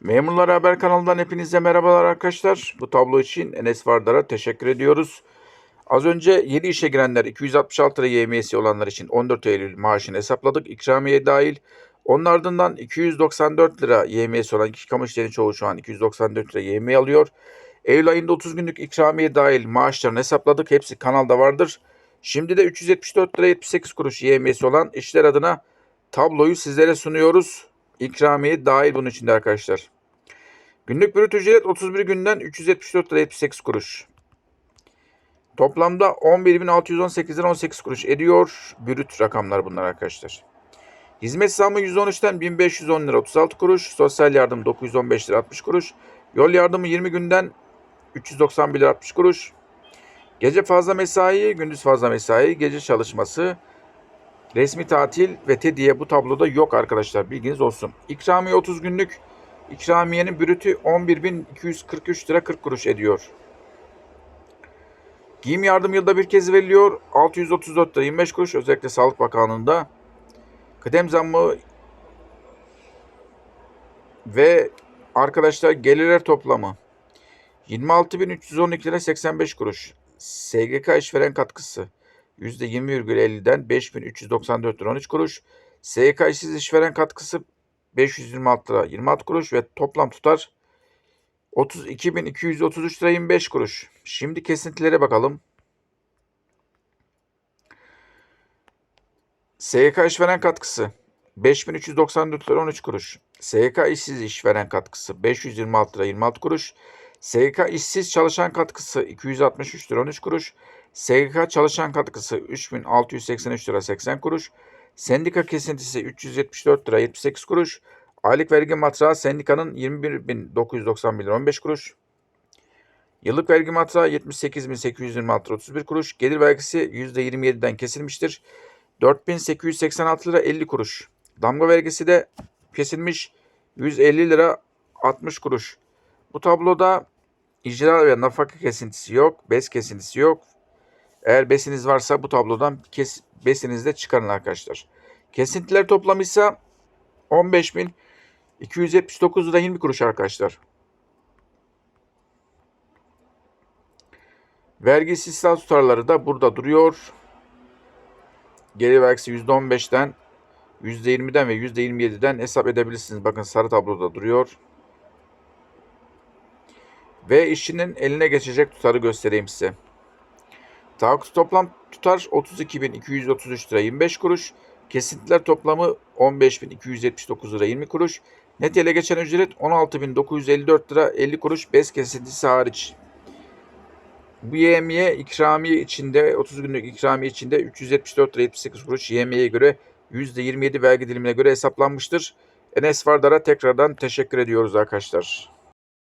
Memurlar Haber kanalından hepinize merhabalar arkadaşlar. Bu tablo için Enes Vardar'a teşekkür ediyoruz. Az önce yeni işe girenler 266 lira YMS'i olanlar için 14 Eylül maaşını hesapladık. İkramiye dahil. Onun ardından 294 lira YMS olan kişi kamu çoğu şu an 294 lira YM alıyor. Eylül ayında 30 günlük ikramiye dahil maaşlarını hesapladık. Hepsi kanalda vardır. Şimdi de 374 lira 78 kuruş YMS olan işler adına tabloyu sizlere sunuyoruz. İkramiye dahil bunun içinde arkadaşlar. Günlük brüt ücret 31 günden 374 lira 78 kuruş. Toplamda 11.618 lira 18 kuruş ediyor. Brüt rakamlar bunlar arkadaşlar. Hizmet zammı 113'ten 1510 lira 36 kuruş. Sosyal yardım 915 lira 60 kuruş. Yol yardımı 20 günden 391 lira 60 kuruş. Gece fazla mesai, gündüz fazla mesai, gece çalışması, resmi tatil ve tediye bu tabloda yok arkadaşlar bilginiz olsun. İkramiye 30 günlük, ikramiyenin brütü 11.243 lira 40 kuruş ediyor. Giyim yardım yılda bir kez veriliyor. 634 lira 25 kuruş özellikle Sağlık Bakanlığı'nda. Kıdem zammı ve arkadaşlar gelirler toplamı 26.312 lira 85 kuruş. SGK işveren katkısı %20,50'den 5.394 lira 13 kuruş. SGK işsiz işveren katkısı 526 lira 26 kuruş ve toplam tutar 32.233 lira 25 kuruş. Şimdi kesintilere bakalım. SGK işveren katkısı 5394 lira 13 kuruş. SGK işsiz işveren katkısı 526 lira 26 kuruş. SGK işsiz çalışan katkısı 263 lira 13 kuruş. SGK çalışan katkısı 3683 lira 80 kuruş. Sendika kesintisi 374 lira 78 kuruş. Aylık vergi matrağı sendikanın 21.991 lira 15 kuruş. Yıllık vergi matrağı 78.826 lira 31 kuruş. Gelir vergisi %27'den kesilmiştir. 4886 lira 50 kuruş. Damga vergisi de kesilmiş 150 lira 60 kuruş. Bu tabloda icra ve nafaka kesintisi yok, bes kesintisi yok. Eğer besiniz varsa bu tablodan kes, besinizi de çıkarın arkadaşlar. Kesintiler toplamı ise 15.279 lira 20 kuruş arkadaşlar. Vergi istisna tutarları da burada duruyor. Gelir vergisi %15'ten, %20'den ve %27'den hesap edebilirsiniz. Bakın sarı tabloda duruyor. Ve işçinin eline geçecek tutarı göstereyim size. Tahakkuz toplam tutar 32.233 lira 25 kuruş. Kesintiler toplamı 15.279 lira 20 kuruş. Net ele geçen ücret 16.954 lira 50 kuruş. Bez kesintisi hariç. Bu YM'ye ikramiye içinde 30 günlük ikramiye içinde 374 lira 78 kuruş YM'ye göre %27 vergi dilimine göre hesaplanmıştır. Enes Vardar'a tekrardan teşekkür ediyoruz arkadaşlar.